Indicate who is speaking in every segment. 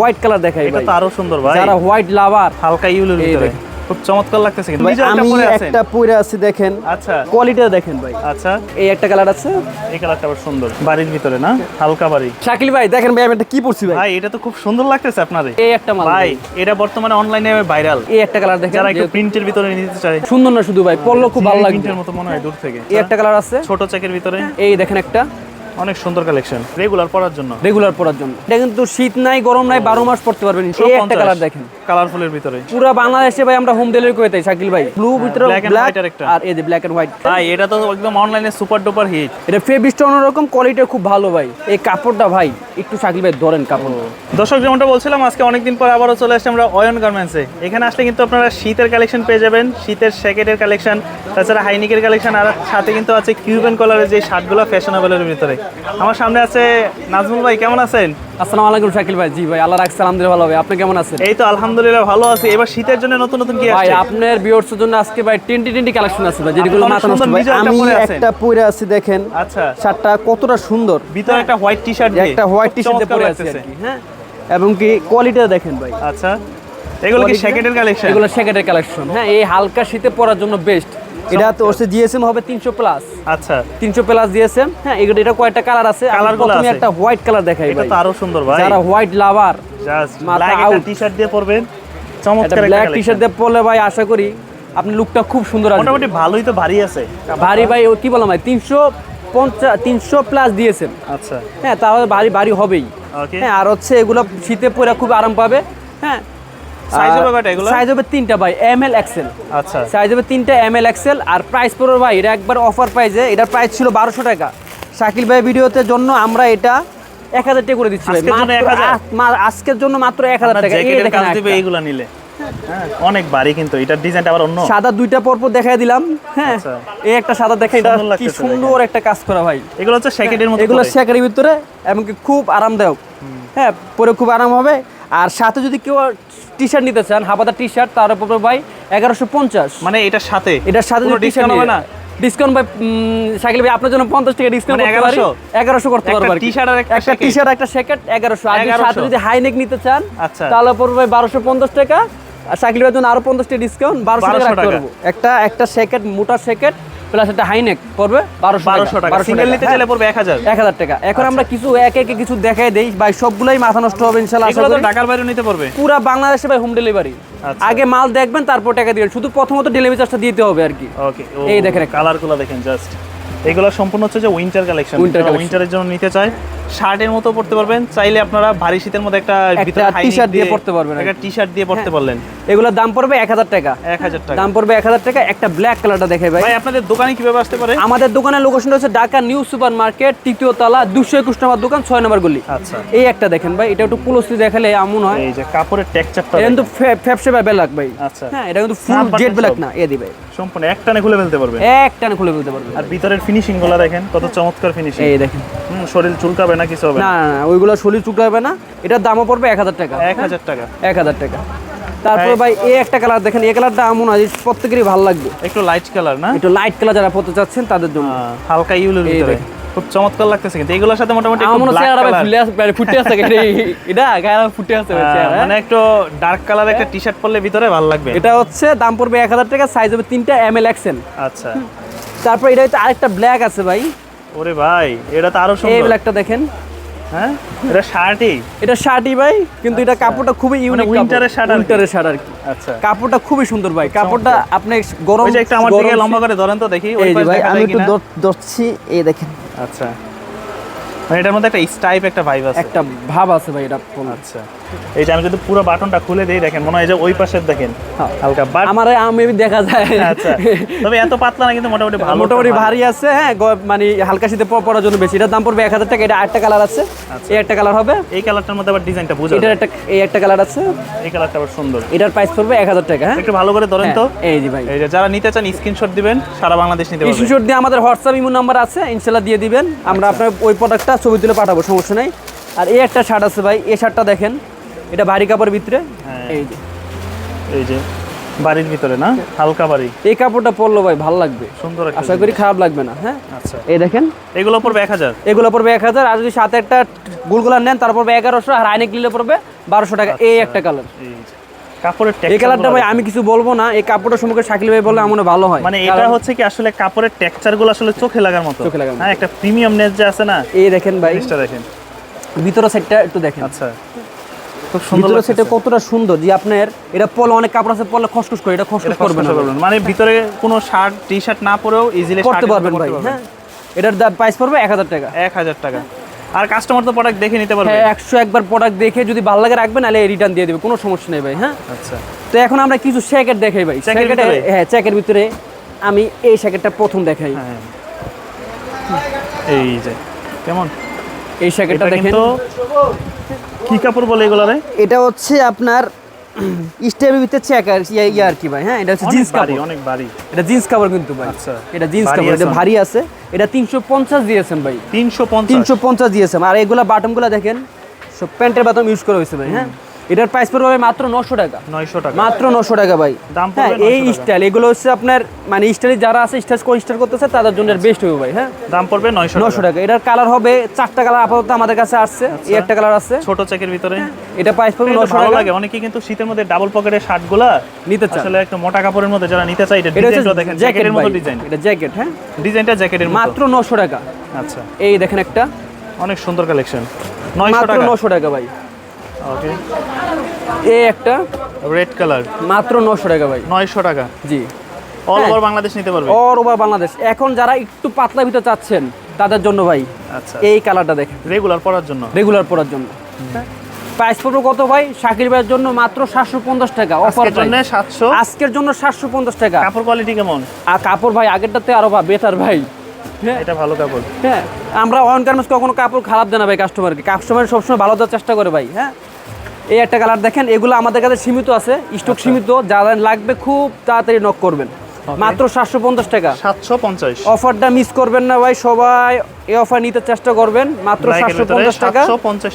Speaker 1: White colour দেখাই
Speaker 2: এটা তো আরও সুন্দর ভাই।
Speaker 1: যারা হোয়াইট লাভার
Speaker 2: হালকা ইউলোর ভিতরে। খুব চমৎকার লাগতেছে কিন্তু
Speaker 1: আমি একটা পরে আছি দেখেন।
Speaker 2: আচ্ছা।
Speaker 1: কোয়ালিটিটা দেখেন ভাই।
Speaker 2: আচ্ছা।
Speaker 1: এই একটা কালার আছে।
Speaker 2: এই কালারটা আবার সুন্দর। বাড়ির ভিতরে না? হালকা বাড়ি।
Speaker 1: শাকিল ভাই দেখেন ভাই আমি একটা কি পরছি ভাই?
Speaker 2: ভাই এটা তো খুব সুন্দর লাগতেছে আপনারে
Speaker 1: এই একটা মাল
Speaker 2: ভাই এটা বর্তমানে অনলাইনে ভাইরাল
Speaker 1: এই একটা কালার দেখেন
Speaker 2: যারা একটু প্রিন্টের ভিতরে নিতে চায়।
Speaker 1: সুন্দর না শুধু ভাই পরলো খুব ভালো লাগবে।
Speaker 2: প্রিন্টের মতো মনে হয় দূর থেকে।
Speaker 1: এই একটা কালার আছে।
Speaker 2: ছোট চেকের ভিতরে।
Speaker 1: এই দেখেন একটা।
Speaker 2: অনেক সুন্দর কালেকশন রেগুলার পরার জন্য।
Speaker 1: রেগুলার পরার জন্য। এটা কিন্তু শীত নাই গরম নাই বারো মাস পড়তে পারবেন। এই একটা কালার দেখেন।
Speaker 2: কালারফুলের ভিতরে।
Speaker 1: পুরো বাংলাদেশে ভাই আমরা হোম ডেলিভারি করে দেই শাকিল ভাই। ব্লু ভিতরে ব্ল্যাক। আর এই যে ব্ল্যাক এন্ড হোয়াইট
Speaker 2: ভাই এটা তো একদম অনলাইনে সুপার ডুপার হিট
Speaker 1: এটা ফেব্রিকটা অন্যরকম কোয়ালিটি খুব ভালো ভাই। এই কাপড়টা ভাই একটু শাকিল ভাই ধরেন কাপড়
Speaker 2: দর্শক যেমনটা বলছিলাম আজকে অনেকদিন পর আবারও চলে আসছি আমরা অয়ন গার্মেন্টসে এখানে আসলে কিন্তু আপনারা শীতের কালেকশন পেয়ে যাবেন শীতের স্যাকেটের কালেকশন তাছাড়া হাইনিকের কালেকশন আর সাথে কিন্তু আছে কিউবেন কলারের যে শার্টগুলো ফ্যাশনেবলের ভিতরে। আমার সামনে আছে নাজমুল ভাই কেমন আছেন?
Speaker 1: আসসালামু আলাইকুম শাকিল ভাই। জি ভাই আল্লাহ রাখছে আলহামদুলিল্লাহ ভালো হবে আপনি কেমন আছেন?
Speaker 2: এই তো আলহামদুলিল্লাহ ভালো আছি। এবার শীতের জন্য নতুন নতুন কি
Speaker 1: ভাই আপনার ভিউয়ার্সের জন্য আজকে ভাই টেন্টি টেন্টি কালেকশন আছে ভাই যেগুলো মাথা নষ্ট ভাই। আমি একটা পরে আছি দেখেন।
Speaker 2: আচ্ছা।
Speaker 1: শার্টটা কতটা সুন্দর।
Speaker 2: ভিতরে একটা হোয়াইট টি শার্ট
Speaker 1: একটা হোয়াইট টি শার্টে পরে আছি হ্যাঁ? এবং কি কোয়ালিটিটা দেখেন ভাই।
Speaker 2: আচ্ছা। এগুলো কি
Speaker 1: Quality-
Speaker 2: কালেকশন
Speaker 1: এগুলো শ্যাকেটের কালেকশন হ্যাঁ এই হালকা শীতে পরার জন্য বেস্ট এটা তো জিএসএম হবে তিনশো প্লাস
Speaker 2: আচ্ছা।
Speaker 1: তিনশো প্লাস জিএসএম হ্যাঁ এগুলো এটা কয়েকটা কালার আছে।
Speaker 2: Colour গুলো আছে।
Speaker 1: একটা হোয়াইট কালার দেখাই
Speaker 2: এটা তো আরও সুন্দর ভাই।
Speaker 1: যারা হোয়াইট লাভার
Speaker 2: জাস্ট ব্ল্যাক একটা টি শার্ট দিয়ে পরবেন। চমৎকার একটা
Speaker 1: ব্ল্যাক টি-শার্ট দিয়ে পরলে ভাই আশা করি আপনি লুকটা খুব সুন্দর আসবে।
Speaker 2: মোটামুটি ভালোই তো ভারী আছে।
Speaker 1: ভারী ভাই ও কি বললাম ভাই তিনশো পঞ্চাশ তিনশো প্লাস দিয়েছেন
Speaker 2: আচ্ছা।
Speaker 1: হ্যাঁ তাহলে ভারী ভারী হবেই। হ্যাঁ আর হচ্ছে এগুলো শীতে পরে খুব আরাম পাবে। হ্যাঁ
Speaker 2: সাইজ হবে কয়টা এগুলো?
Speaker 1: সাইজ হবে তিনটা ভাই এম এল এক্সেল
Speaker 2: আচ্ছা।
Speaker 1: সাইজ হবে তিনটা এম এল এক্সেল আর প্রাইস পড়বে ভাই এটা একবার অফার প্রাইসে এটার প্রাইস ছিল বারোশো টাকা। শাকিল ভাই ভিডিওতে জন্য আমরা এটা এক হাজার টাকা করে দিচ্ছি
Speaker 2: আজকের জন্য
Speaker 1: মাত্র
Speaker 2: 1000?
Speaker 1: আ- মা- আজকের জন্য মাত্র এক হাজার টাকা।
Speaker 2: এইগুলা নিলে। হ্যাঁ অনেক ভারী কিন্তু এটার ডিজাইনটা আবার অন্য।
Speaker 1: সাদা দুইটা পরপর দেখাই দিলাম। হ্যাঁ
Speaker 2: আচ্ছা।
Speaker 1: এই একটা সাদা দেখা এটা কি সুন্দর একটা কাজ করা ভাই।
Speaker 2: এগুলো হচ্ছে স্যাকেটের মতো
Speaker 1: এগুলো
Speaker 2: পরে।
Speaker 1: ভিতরে এমনকি খুব আরামদায়ক। হ্যাঁ পরে খুব আরাম হবে। আর সাথে যদি কেউ টি শার্ট নিতে চান হাফাতা টি শার্ট তার উপরে ভাই এগারোশো পঞ্চাশ।
Speaker 2: মানে এটার সাথে?
Speaker 1: এটার সাথে টি শার্ট
Speaker 2: হবে না?
Speaker 1: ডিসকাউন্ট ভাই শাকিল ভাই আপনার জন্য পঞ্চাশ টাকা ডিসকাউন্ট
Speaker 2: মানে 1100?
Speaker 1: এগারোশো? করতে পারব
Speaker 2: t-shirt আর একটা
Speaker 1: টি শার্ট একটা শ্যাকেট এগারোশো। আর যদি
Speaker 2: 1100
Speaker 1: সাথে যদি হাইনেক নিতে চান
Speaker 2: আচ্ছা।
Speaker 1: তাহলে পড়বে ভাই বারোশো পঞ্চাশ টাকা। আর শাকিল ভাইয়ের জন্য আরও পঞ্চাশ টাকা ডিসকাউন্ট বারোশো টাকা
Speaker 2: 1200
Speaker 1: রাখতে পারব। একটা একটা শ্যাকেট মোটা শ্যাকেট প্লাস একটা হাইনেক পড়বে বারোশো
Speaker 2: বারোশো টাকা। সিঙ্গেল নিতে চাইলে পড়বে এক হাজার।
Speaker 1: এক হাজার টাকা। এখন আমরা কিছু এক একে কিছু দেখাই দেই। ভাই সবগুলাই মাথা নষ্ট হবে ইনশাল্লাহ।
Speaker 2: ঢাকার বাইরে নিতে পারবে
Speaker 1: পুরা বাংলাদেশে ভাই হোম ডেলিভারি
Speaker 2: আচ্ছা।
Speaker 1: আগে মাল দেখবেন তারপর টাকা দিবেন শুধু প্রথমত ডেলিভারি চার্জটা দিতে হবে আর কি।
Speaker 2: ওকে
Speaker 1: এই দেখেন
Speaker 2: কালারগুলো কালারগুলো দেখেন জাস্ট এগুলো সম্পূর্ণ হচ্ছে যে উইন্টার কালেকশন। উইন্টারের জন্য নিতে চায় শার্টের মতো পড়তে পারবেন চাইলে আপনারা ভারী শীতের মধ্যে একটা
Speaker 1: t-shirt
Speaker 2: neck
Speaker 1: দিয়ে পড়তে পারবেন
Speaker 2: একটা টি শার্ট দিয়ে পড়তে
Speaker 1: হ্যাঁ।
Speaker 2: পারলেন।
Speaker 1: এগুলোর দাম পড়বে এক হাজার টাকা।
Speaker 2: এক হাজার টাকা।
Speaker 1: দাম পড়বে এক হাজার টাকা। একটা ব্ল্যাক কালারটা দেখে ভাই।
Speaker 2: ভাই আপনাদের দোকানে কীভাবে আসতে পারে?
Speaker 1: আমাদের দোকানের লোকেশনটা হচ্ছে ঢাকা নিউ সুপার মার্কেট তৃতীয় তলা দুশো একুশ নম্বর দোকান ছয় নম্বর গলি।
Speaker 2: আচ্ছা।
Speaker 1: এই একটা দেখেন ভাই এটা একটু ক্লোজলি দেখালে এমন হয়।
Speaker 2: এই যে কাপড়ের টেক্সচারটা
Speaker 1: এটা কিন্তু ফ্যাপসে ব্ল্যাক ভাই।
Speaker 2: আচ্ছা।
Speaker 1: হ্যাঁ এটা কিন্তু ফুল জেড ব্ল্যাক। না এ দিবে
Speaker 2: সম্পূর্ণ একটানে খুলে ফেলতে পারবে
Speaker 1: এক টানে খুলে ফেলতে পারবে
Speaker 2: আর ভিতরের ফিনিশিংগুলো দেখেন কত চমৎকার ফিনিশিং
Speaker 1: এই দেখেন।
Speaker 2: হুম শরীর চুলকাবে না কিছু হবে?
Speaker 1: না
Speaker 2: না
Speaker 1: ওইগুলো শরীর চুকলাবে না। এটার দামও পড়বে এক হাজার টাকা।
Speaker 2: এক হাজার টাকা।
Speaker 1: এক হাজার টাকা। তারপর ভাই এই একটা কালার দেখেন এই কালারটা এমন আছে প্রত্যেকেরই ভালো লাগবে।
Speaker 2: একটু লাইট কালার না?
Speaker 1: একটু লাইট কালার যারা পড়তে চাচ্ছেন তাদের জন্য।
Speaker 2: হালকা ইউলের ভিতরে। খুব চমৎকার লাগতেছে কিন্তু। এগুলোর সাথে মোটামুটি
Speaker 1: আমার ভাই ফুলে আছে ফুটে আছে এটা গায়ে ফুটে আছে
Speaker 2: মানে একটু ডার্ক কালার একটা টি শার্ট পরলে ভিতরে ভালো লাগবে।
Speaker 1: এটা হচ্ছে দাম পড়বে এক হাজার টাকা সাইজ হবে তিনটা এম এল এক্সেল
Speaker 2: আচ্ছা।
Speaker 1: তারপর এটা হচ্ছে আরেকটা ব্ল্যাক আছে ভাই।
Speaker 2: ওরে ভাই এটা তো আরও
Speaker 1: এই ব্ল্যাকটা দেখেন।
Speaker 2: হ্যাঁ? এটা শার্টই
Speaker 1: এটা শার্টই ভাই কিন্তু এটা কাপড়টা খুবই ইউনিক
Speaker 2: এর shirt আর
Speaker 1: উইন্টারের শার্ট আর কি।
Speaker 2: আচ্ছা।
Speaker 1: কাপড়টা খুবই সুন্দর ভাই। কাপড়টা আপনি গরম
Speaker 2: ওই যে একটা আমার দিকে লম্বা করে ধরেন তো দেখি ওই
Speaker 1: ভাই আমি একটু। ধরছি এই দেখেন।
Speaker 2: আচ্ছা। মানে এটার মধ্যে একটা স্টাইপ একটা ভাইব আছে।
Speaker 1: একটা ভাব আছে ভাই এটা।
Speaker 2: আচ্ছা। এই যে আমি যদি পুরো বাটনটা খুলে দিই দেখেন মনে হয় যে ওই পাশে দেখেন।
Speaker 1: হ্যাঁ।
Speaker 2: হালকা বাট
Speaker 1: আমার আমি দেখা যায়।
Speaker 2: আচ্ছা। তবে এত পাতলা না কিন্তু মোটামুটি ভালো।
Speaker 1: মোটামুটি ভারী আছে হ্যাঁ মানে হালকা শীতে প- পরার জন্য বেশি। এটার দাম পড়বে এক হাজার টাকা। এটা আটটা কালার আছে।
Speaker 2: আচ্ছা।
Speaker 1: এই একটা কালার হবে।
Speaker 2: এই কালারটার মধ্যে আবার ডিজাইনটা বুঝা
Speaker 1: এটার একটা এই একটা কালার আছে।
Speaker 2: এই কালারটা আবার সুন্দর।
Speaker 1: এটার প্রাইস পড়বে এক হাজার টাকা হ্যাঁ?
Speaker 2: একটু ভালো করে ধরেন তো।
Speaker 1: হ্যাঁ, এই যে ভাই।
Speaker 2: এই যে যারা নিতে চান স্ক্রিনশট দিবেন সারা বাংলাদেশ নিতে পারবে
Speaker 1: স্ক্রিনশট দিয়ে আমাদের হোয়াটসঅ্যাপ ইমো নাম্বার আছে ইনশাল্লাহ দিয়ে দিবেন। আমরা আপনার ওই প্রোডাক্টটা ছবি তুলে পাঠাবো সমস্যা নাই। আর এই একটা শার্ট আছে ভাই এই শার্টটা দেখেন। এটা ভারী কাপড়ের ভিতরে?
Speaker 2: হ্যাঁ।
Speaker 1: এই যে।
Speaker 2: এই যে বাড়ির ভিতরে না? হালকা বাড়ি।
Speaker 1: এই কাপড়টা পরলো ভাই ভালো লাগবে।
Speaker 2: সুন্দর
Speaker 1: আশা করি খারাপ লাগবে না হ্যাঁ?
Speaker 2: আচ্ছা।
Speaker 1: এই দেখেন।
Speaker 2: এগুলো পড়বে এক হাজার?
Speaker 1: এগুলো পড়বে এক হাজার আর যদি সাথে একটা গুলগুলা নেন তার পড়বে এগারোশো আর আইনেক নিলে পড়বে বারোশো টাকা। এই একটা কালার।
Speaker 2: কাপড়ের
Speaker 1: এই কালারটা ভাই আমি কিছু বলব না এই কাপড়টা সম্পর্কে শাকিল ভাই বললে আমার ভালো হয়।
Speaker 2: মানে এটা হচ্ছে কি আসলে কাপড়ের টেক্সচারগুলো আসলে চোখে লাগার মতো।
Speaker 1: চোখে লাগার।
Speaker 2: হ্যাঁ একটা প্রিমিয়াম নেস যে আছে না
Speaker 1: এই দেখেন ভাই।
Speaker 2: দেখেন।
Speaker 1: ভিতরের সাইডটা একটু দেখেন।
Speaker 2: আচ্ছা। খুব সুন্দর
Speaker 1: সাইডটা কতটা সুন্দর যে আপনার এটা পলে অনেক কাপড় আছে পলে খসখস করে এটা খসখস করবে না
Speaker 2: মানে ভিতরে কোনো শার্ট টি শার্ট না পরেও ইজিলি
Speaker 1: করতে পারবেন ভাই হ্যাঁ। এটার দাম প্রাইস পড়বে এক হাজার টাকা।
Speaker 2: এক হাজার টাকা। আর কাস্টমার তো প্রোডাক্ট দেখে নিতে পারবে।
Speaker 1: হ্যাঁ একশো একবার প্রোডাক্ট দেখে যদি ভালো লাগে রাখবেন নাহলে রিটার্ন দিয়ে দেবে কোনো সমস্যা নেই ভাই হ্যাঁ?
Speaker 2: আচ্ছা।
Speaker 1: তো এখন আমরা কিছু জ্যাকেট দেখাই ভাই।
Speaker 2: জ্যাকেটের
Speaker 1: হ্যাঁ জ্যাকেটের ভিতরে আমি এই জ্যাকেটটা প্রথম দেখাই।
Speaker 2: হ্যাঁ। এই যে কেমন?
Speaker 1: এই জ্যাকেটটা
Speaker 2: এটা
Speaker 1: দেখেন।
Speaker 2: কি কাপড় বলে এগুলো রে?
Speaker 1: এটা হচ্ছে আপনার স্টেপের ভিতরে চেকার ইয়া আর কি ভাই হ্যাঁ? এটা হচ্ছে জিন্স কাপড়।
Speaker 2: অনেক ভারী।
Speaker 1: এটা জিন্স কাপড় কিন্তু ভাই।
Speaker 2: আচ্ছা।
Speaker 1: এটা জিন্স কাপড় এটা ভারী আছে। এটা তিনশো পঞ্চাশ দিয়েছেন ভাই।
Speaker 2: তিনশো পঞ্চাশ।
Speaker 1: তিনশো পঞ্চাশ দিয়েছেন। আর এগুলা বাটমগুলো দেখেন সব প্যান্টের বাটম ইউজ করা হয়েছে ভাই হ্যাঁ? এটার প্রাইস পড়বে মাত্র নশো টাকা।
Speaker 2: নয়শো টাকা।
Speaker 1: মাত্র নশো টাকা ভাই।
Speaker 2: দাম
Speaker 1: হ্যাঁ এই স্টাইল এগুলো হচ্ছে আপনার মানে স্টাইলে যারা আছে স্টাইল স্টাইল করতেছে তাদের জন্য বেস্ট হবে ভাই হ্যাঁ?
Speaker 2: দাম পড়বে নয়শো
Speaker 1: নশো টাকা। এটার কালার হবে চারটা কালার আপাতত আমাদের কাছে আসছে। এই একটা কালার আছে।
Speaker 2: ছোট চেকের ভিতরে।
Speaker 1: এটা প্রাইস পড়বে নশো
Speaker 2: ভালো
Speaker 1: টাকা।
Speaker 2: লাগে। অনেকে কিন্তু শীতের মধ্যে ডাবল পকেটের শার্টগুলা
Speaker 1: নিতে চান।
Speaker 2: আসলে একটা মোটা কাপড়ের মধ্যে যারা নিতে চায় এটা ডিজাইনটা দেখেন জ্যাকেটের মতো ডিজাইন
Speaker 1: এটা জ্যাকেট হ্যাঁ?
Speaker 2: ডিজাইনটা জ্যাকেটের মতো।
Speaker 1: মাত্র নশো টাকা।
Speaker 2: আচ্ছা।
Speaker 1: এই দেখেন একটা।
Speaker 2: অনেক সুন্দর কালেকশন নয়শো টাকা।
Speaker 1: নশো টাকা ভাই।
Speaker 2: ওকে
Speaker 1: এই একটা?
Speaker 2: রেড কালার
Speaker 1: মাত্র নশো টাকা ভাই।
Speaker 2: নয়শো টাকা?
Speaker 1: জি।
Speaker 2: অল। ওভার বাংলাদেশ নিতে পারবে?
Speaker 1: অর ওভার বাংলাদেশ এখন যারা একটু পাতলা ভিতর চাচ্ছেন তাদের জন্য ভাই
Speaker 2: আচ্ছা।
Speaker 1: এই কালারটা দেখেন।
Speaker 2: রেগুলার পরার জন্য?
Speaker 1: রেগুলার পরার জন্য। প্রাইস পড়বে কত ভাই? শাকির ভাইয়ের জন্য মাত্র সাতশো পঞ্চাশ টাকা। অফার
Speaker 2: জন্য সাতশো?
Speaker 1: আজকের জন্য সাতশো পঞ্চাশ টাকা।
Speaker 2: কাপড় কোয়ালিটি কেমন?
Speaker 1: আর কাপড় ভাই আগেরটাতে আরও বা বেটার ভাই। হ্যাঁ।
Speaker 2: এটা ভালো কাপড়।
Speaker 1: হ্যাঁ। আমরা অন গার্মেন্টস কখনো কাপড় খারাপ দেয় না ভাই কাস্টমারকে কাস্টমার সবসময় ভালো দেওয়ার চেষ্টা করে ভাই হ্যাঁ। এই একটা কালার দেখেন এগুলো আমাদের কাছে সীমিত আছে স্টক সীমিত যারা লাগবে খুব তাড়াতাড়ি নক করবেন। মাত্র সাতশো পঞ্চাশ টাকা।
Speaker 2: সাতশো পঞ্চাশ।
Speaker 1: অফারটা মিস করবেন না ভাই সবাই এই অফার নিতে চেষ্টা করবেন মাত্র সাতশো পঞ্চাশ টাকা।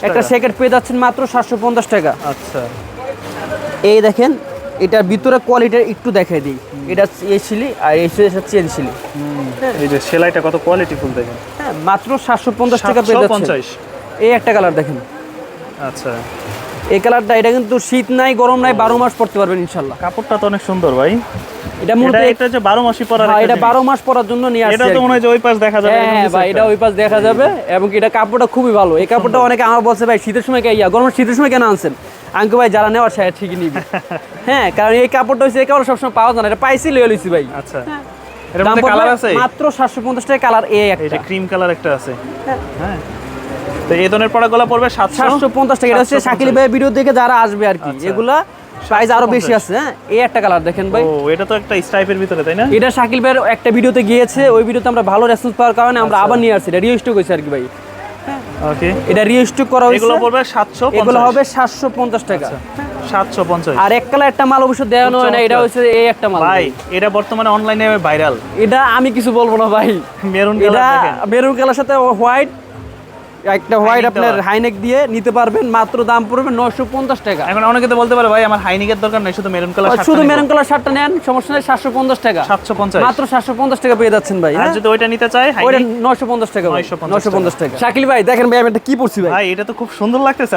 Speaker 1: একটা সেকেন্ড পেয়ে যাচ্ছেন মাত্র সাতশো পঞ্চাশ টাকা।
Speaker 2: আচ্ছা।
Speaker 1: এই দেখেন এটার ভিতরে কোয়ালিটি একটু দেখাই দিই। এটা এই শিলি আর এই চেন শিলি।
Speaker 2: এই যে সেলাইটা কত কোয়ালিটি ফুল দেখেন?
Speaker 1: হ্যাঁ মাত্র সাতশো পঞ্চাশ টাকা পেয়ে যাচ্ছেন। এই একটা কালার দেখেন।
Speaker 2: আচ্ছা।
Speaker 1: এই কালারটা এটা কিন্তু শীত নাই গরম নাই বারো মাস পরতে পারবেন ইনশাল্লাহ
Speaker 2: কাপড়টা তো অনেক সুন্দর ভাই।
Speaker 1: এটা মূলত
Speaker 2: এটা এটা যে বারো মাসি পরার
Speaker 1: হ্যাঁ, এটা
Speaker 2: জিনিস।
Speaker 1: বারো মাস পরার জন্য নিয়ে
Speaker 2: এটা তো মনে হয় যে ওই পাশ দেখা যাবে
Speaker 1: হ্যাঁ ভাই এটা ওই পাশ দেখা যাবে এবং এটা কাপড়টা খুবই ভালো। এই কাপড়টা অনেকে আমার বলছে ভাই শীতের সময় কে ইয়া গরমের শীতের সময় কেন আনছেন? আঙ্কু ভাই যারা নেওয়ার সে ঠিকই নিবে। হ্যাঁ কারণ এই কাপড়টা হচ্ছে এই কাপড় সবসময় পাওয়া যায় না। এটা পাইছি লয়ে লইছি ভাই।
Speaker 2: আচ্ছা। এর মধ্যে কালার আছে?
Speaker 1: মাত্র টাকা কালার এ একটা।
Speaker 2: ক্রিম কালার একটা আছে। হ্যাঁ। তো এই ধরনের প্রোডাক্টগুলো পড়বে সাতশো?
Speaker 1: পঞ্চাশ টাকা। এটা হচ্ছে
Speaker 2: 750
Speaker 1: শাকিল ভাই ভিডিও দেখে যারা আসবে আর কি।
Speaker 2: আচ্ছা।
Speaker 1: এগুলা প্রাইস আরও বেশি আছে হ্যাঁ? এই একটা কালার দেখেন ভাই।
Speaker 2: ও এটা তো একটা স্ট্রাইপের ভিতরে তাই না?
Speaker 1: এটা শাকিল ভাইয়ের একটা ভিডিওতে গিয়েছে। ওই ভিডিওতে আমরা ভালো রেসপন্স পাওয়ার কারণে আমরা
Speaker 2: আচ্ছা।
Speaker 1: আবার নিয়ে আসছি। এটা রিস্টক হয়েছে আর কি ভাই।
Speaker 2: ওকে।
Speaker 1: এটা রিস্টক করা হয়েছে।
Speaker 2: এগুলো পড়বে সাতশো
Speaker 1: এগুলো হবে সাতশো পঞ্চাশ টাকা।
Speaker 2: সাতশো পঞ্চাশ।
Speaker 1: আর এক কালার একটা মাল অবশ্য দেওয়ানো হয় না এটা হচ্ছে এই একটা মাল
Speaker 2: ভাই এটা বর্তমানে অনলাইনে ভাইরাল।
Speaker 1: এটা আমি কিছু বলব না ভাই।
Speaker 2: মেরুন
Speaker 1: এটা
Speaker 2: কালার দেখেন।
Speaker 1: মেরুন কালার সাথে হোয়াইট একটা হোয়াইট আপনার হাইনেক দিয়ে নিতে পারবেন মাত্র দাম পড়বে নশো পঞ্চাশ টাকা।
Speaker 2: এখন অনেকে তো বলতে পারে ভাই আমার হাইনিকের দরকার নেই শুধু মেরুন কালার
Speaker 1: শুধু মেরুন কালার শার্টটা নেন সমস্যা নেই সাতশো পঞ্চাশ টাকা।
Speaker 2: সাতশো পঞ্চাশ।
Speaker 1: মাত্র সাতশো পঞ্চাশ টাকা পেয়ে যাচ্ছেন ভাই
Speaker 2: আর
Speaker 1: হ্যাঁ?
Speaker 2: যদি ওইটা নিতে চাই
Speaker 1: ওইটা
Speaker 2: হাইনিক
Speaker 1: নশো পঞ্চাশ টাকা
Speaker 2: 950
Speaker 1: নশো পঞ্চাশ টাকা। শাকিল ভাই দেখেন ভাই আমি এটা কি পড়ছি ভাই?
Speaker 2: ভাই এটা তো খুব সুন্দর লাগতেছে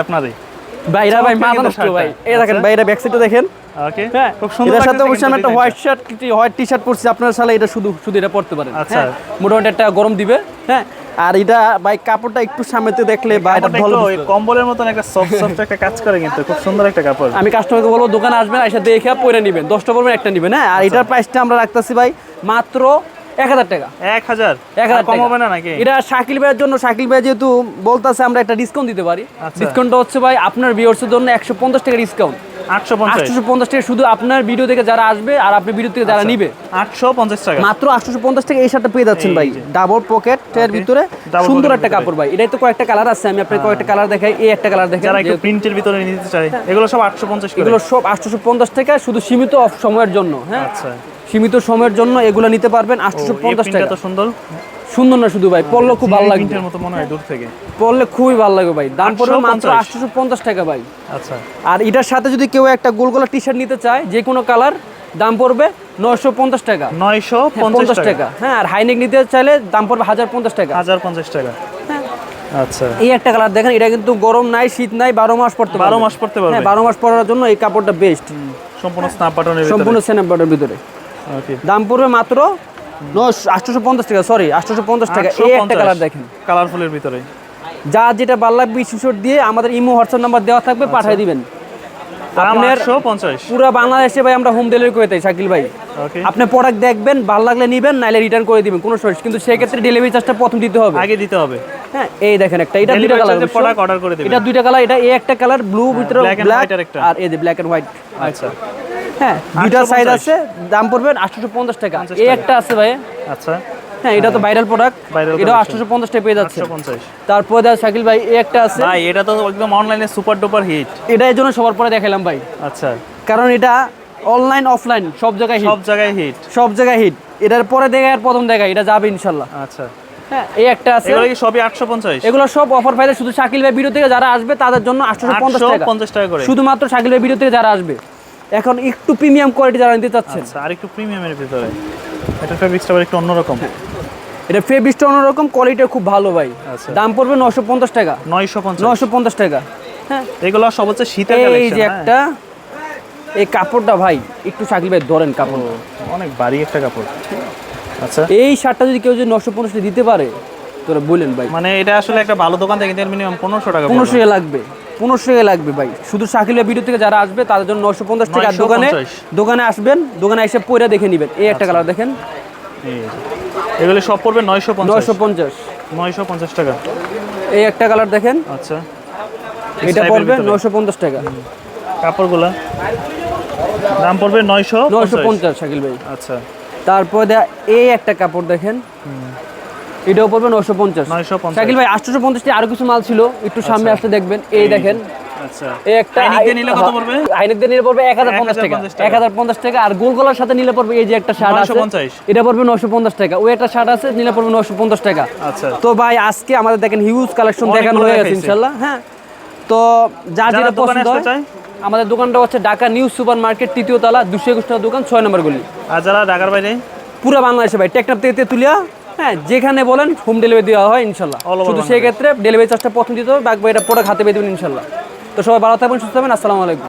Speaker 1: ভাই এটা ভাই মাথা নষ্ট ভাই। এই দেখেন এটা ব্যাক সাইডে দেখেন।
Speaker 2: ওকে
Speaker 1: হ্যাঁ?
Speaker 2: খুব সুন্দর
Speaker 1: এটার সাথে অবশ্যই আমি একটা white shirt white T shirt পরছি আপনার সালে এটা শুধু শুধু এটা পড়তে পারেন।
Speaker 2: আচ্ছা।
Speaker 1: হ্যাঁ? মোটামুটি একটা গরম দিবে। হ্যাঁ? আর এটা ভাই কাপড়টা একটু সামনেতে দেখলে বা এটা ভালো
Speaker 2: কম্বলের মতন একটা সফট সফট একটা কাজ করে কিন্তু খুব সুন্দর একটা কাপড়।
Speaker 1: আমি কাস্টমারকে বলব দোকানে আসবেন এসে দেখে পরে নেবেন। দশটা বলবেন একটা নেবেন। হ্যাঁ আর
Speaker 2: আচ্ছা।
Speaker 1: এটার প্রাইসটা আমরা রাখতেছি ভাই মাত্র এক হাজার টাকা।
Speaker 2: এক হাজার?
Speaker 1: এক হাজার
Speaker 2: না নাকি?
Speaker 1: এটা শাকিল ভাইয়ের জন্য শাকিল ভাই যেহেতু বলতেছে আমরা একটা ডিসকাউন্ট দিতে পারি।
Speaker 2: আচ্ছা।
Speaker 1: ডিসকাউন্টটা হচ্ছে ভাই আপনার ভিউয়ার্সের জন্য একশো পঞ্চাশ টাকা ডিসকাউন্ট
Speaker 2: আটশো পঞ্চাশ।
Speaker 1: টাকা শুধু আপনার ভিডিও থেকে যারা আসবে আর আপনার ভিডিও থেকে
Speaker 2: আচ্ছা।
Speaker 1: যারা নিবে।
Speaker 2: আটশো পঞ্চাশ টাকা।
Speaker 1: মাত্র আটশোশো পঞ্চাশ টাকা এই শার্টটা পেয়ে যাচ্ছেন ভাই। ডাবল পকেট এর ভিতরে সুন্দর একটা কাপড় ভাই। এটাই তো কয়েকটা কালার আছে আমি আপনাকে কয়েকটা কালার দেখাই এই একটা কালার
Speaker 2: যারা একটু প্রিন্টের ভিতরে নিতে এগুলো সব আটশো পঞ্চাশ
Speaker 1: এগুলো সব পঞ্চাশ টাকা শুধু সীমিত সময়ের জন্য হ্যাঁ?
Speaker 2: আচ্ছা।
Speaker 1: সীমিত সময়ের জন্য এগুলো নিতে পারবেন আটশো পঞ্চাশ টাকা।
Speaker 2: সুন্দর।
Speaker 1: সুন্দর না শুধু ভাই পড়লে খুব ভালো
Speaker 2: প্রিন্টের মতো মনে হয় দূর থেকে।
Speaker 1: পড়লে খুবই ভালো লাগবে ভাই দাম পড়বে মাত্র
Speaker 2: 850
Speaker 1: আটশোশো পঞ্চাশ টাকা ভাই।
Speaker 2: আচ্ছা।
Speaker 1: আর এটার সাথে যদি কেউ একটা গোল গোলা টি শার্ট নিতে চায় যে কোনো কালার দাম পড়বে নয়শো পঞ্চাশ টাকা।
Speaker 2: নয়শো
Speaker 1: হ্যাঁ,
Speaker 2: পঞ্চাশ
Speaker 1: পঞ্চাশ টাকা। হ্যাঁ আর হাইনেক নিতে চাইলে দাম পড়বে হাজার পঞ্চাশ টাকা।
Speaker 2: হাজার পঞ্চাশ টাকা। আচ্ছা।
Speaker 1: এই একটা কালার দেখেন এটা কিন্তু গরম নাই শীত নাই বারো মাস পড়তে
Speaker 2: বারো মাস পড়তে পারবে।
Speaker 1: হ্যাঁ বারো মাস পরার জন্য এই কাপড়টা বেস্ট
Speaker 2: সম্পূর্ণ স্ন্যাপ বাটনের
Speaker 1: সম্পূর্ণ স্ন্যাপবার্ডের ভিতরে। দাম পড়বে মাত্র আটশোশো পঞ্চাশ টাকা সরি আটশোশো পঞ্চাশ টাকা। এই একটা কালার দেখেন।
Speaker 2: কালারফুলের ভিতরে।
Speaker 1: যা যেটা ভালো লাগবে স্ক্রিনশট দিয়ে আমাদের ইমো হোয়াটসঅ্যাপ নাম্বার দেওয়া থাকবে পাঠিয়ে দিবেন। আপনার পুরো বাংলাদেশে ভাই আমরা হোম ডেলিভারি করে দেই শাকিল ভাই। আপনি প্রোডাক্ট দেখবেন ভালো লাগলে নিবেন নাইলে রিটার্ন করে দিবেন কোনো সমস্যা কিন্তু সেক্ষেত্রে ডেলিভারি চার্জটা প্রথম দিতে হবে।
Speaker 2: আগে দিতে হবে।
Speaker 1: হ্যাঁ এই দেখেন একটা এটা দুইটা কালার
Speaker 2: product order করে দিবেন।
Speaker 1: এটা দুইটা কালার এটা এই একটা কালার ব্লু ভিতরে ব্ল্যাক।
Speaker 2: আর
Speaker 1: এই যে ব্ল্যাক এন্ড হোয়াইট
Speaker 2: আচ্ছা।
Speaker 1: হ্যাঁ দুইটা সাইজ আছে দাম পড়বে 850 টাকা। এই একটা আছে ভাই।
Speaker 2: আচ্ছা।
Speaker 1: হ্যাঁ এটা তো ভাইরাল প্রোডাক্ট এটা
Speaker 2: product।
Speaker 1: 850 টাকা পেয়ে যাচ্ছে।
Speaker 2: পঞ্চাশ
Speaker 1: তারপরে দেখ শাকিল ভাই এই একটা আছে।
Speaker 2: ভাই এটা তো একদম অনলাইনে সুপার ডুপার হিট
Speaker 1: এটা জন্য সবার পরে দেখাইলাম ভাই।
Speaker 2: আচ্ছা।
Speaker 1: কারণ এটা অনলাইন অফলাইন সব জায়গায়
Speaker 2: সব জায়গায় হিট
Speaker 1: সব জায়গায় হিট এটার পরে দেখায় আর প্রথম দেখায় এটা যাবে ইনশাল্লাহ।
Speaker 2: আচ্ছা।
Speaker 1: হ্যাঁ এই একটা আছে।
Speaker 2: এগুলো কি সবই আটশো পঞ্চাশ
Speaker 1: এগুলো সব অফার পাইলে শুধু শাকিল ভাই ভিডিও থেকে যারা আসবে তাদের জন্য আটশো পঞ্চাশ
Speaker 2: আটশো
Speaker 1: টাকা।
Speaker 2: পঞ্চাশ টাকা করে।
Speaker 1: শুধুমাত্র শাকিল ভাই ভিডিও থেকে যারা আসবে। এখন একটু প্রিমিয়াম কোয়ালিটি যারা নিতে চাচ্ছেন।
Speaker 2: আচ্ছা আর একটু প্রিমিয়ামের ভিতরে। এটা ফেব্রিক্সটা একটু অন্যরকম।
Speaker 1: এটা ফেব্রিকটা অন্যরকম কোয়ালিটি খুব ভালো ভাই।
Speaker 2: আচ্ছা।
Speaker 1: দাম পড়বে নশো পঞ্চাশ টাকা।
Speaker 2: নয়শো পঞ্চাশ।
Speaker 1: নশো পঞ্চাশ টাকা। হ্যাঁ।
Speaker 2: এগুলো সব হচ্ছে শীতের
Speaker 1: এই যে একটা এই কাপড়টা ভাই একটু শাকিল ভাই ধরেন কাপড়
Speaker 2: অনেক ভারী একটা কাপড়। আচ্ছা।
Speaker 1: এই শার্টটা যদি কেউ যদি নশো পঞ্চাশ দিতে পারে তোরা বললেন ভাই।
Speaker 2: মানে এটা আসলে একটা ভালো দোকান থেকে মিনিমাম পনেরোশো টাকা।
Speaker 1: পনেরোশো লাগবে। পনেরোশো টাকা লাগবে ভাই। শুধু শাকিলের ভিডিও থেকে যারা আসবে তাদের জন্য নশো পঞ্চাশ টাকা। দোকানে দোকানে আসবেন দোকানে এসে পয়রা দেখে নেবেন। এই একটা কালার দেখেন।
Speaker 2: এগুলো সব পড়বে নয়শো
Speaker 1: নশো পঞ্চাশ।
Speaker 2: নয়শো পঞ্চাশ টাকা।
Speaker 1: এই একটা কালার দেখেন।
Speaker 2: আচ্ছা।
Speaker 1: এটা পড়বে। নশো পঞ্চাশ টাকা।
Speaker 2: কাপড়গুলা? দাম পড়বে নয়শো
Speaker 1: নশো পঞ্চাশ। শাকিল ভাই।
Speaker 2: আচ্ছা।
Speaker 1: তারপর এই একটা কাপড় দেখেন। এটাও পড়বে নশো পঞ্চাশ।
Speaker 2: 950
Speaker 1: শাকিল ভাই আটশোশো পঞ্চাশটি আরও কিছু মাল ছিল। একটু সামনে আসতে দেখবেন। এই দেখেন।
Speaker 2: আচ্ছা।
Speaker 1: এই একটা
Speaker 2: হাইনিক দিয়ে নিলে কত পড়বে?
Speaker 1: হাইনেক দিয়ে নিলে পড়বে এক হাজার পঞ্চাশ টাকা।
Speaker 2: 1050 টাকা।
Speaker 1: এক হাজার পঞ্চাশ টাকা। আর গোল সাথে নিলে পড়বে এই যে একটা শার্ট আছে। এটা পড়বে নশো পঞ্চাশ টাকা। ওই একটা শার্ট আছে নিলে পড়বে নশো পঞ্চাশ টাকা।
Speaker 2: আচ্ছা।
Speaker 1: তো ভাই আজকে আমাদের দেখেন হিউজ কালেকশন দেখানো হয়ে গেছে ইনশাল্লাহ হ্যাঁ। তো যা যেটা পছন্দ হয় আমাদের দোকানটা হচ্ছে ঢাকা নিউ সুপার মার্কেট তৃতীয় তলা দুশো একুশ টাকা দোকান ছয় নম্বর গলি।
Speaker 2: আর যারা ঢাকার বাইরে?
Speaker 1: পুরো বাংলাদেশে ভাই। টেকনাপ থেকে তেতুলিয়া হ্যাঁ যেখানে বলেন হোম ডেলিভারি দেওয়া হয় ইনশাল্লাহ। শুধু সেক্ষেত্রে ডেলিভারি চার্জটা প্রথম দিতে হবে বাকি এটা প্রোডাক্ট হাতে পেয়ে দেবেন ইনশাল্লাহ। তো সবাই ভালো থাকবেন সুস্থ থাকবেন আসসালামু আলাইকুম।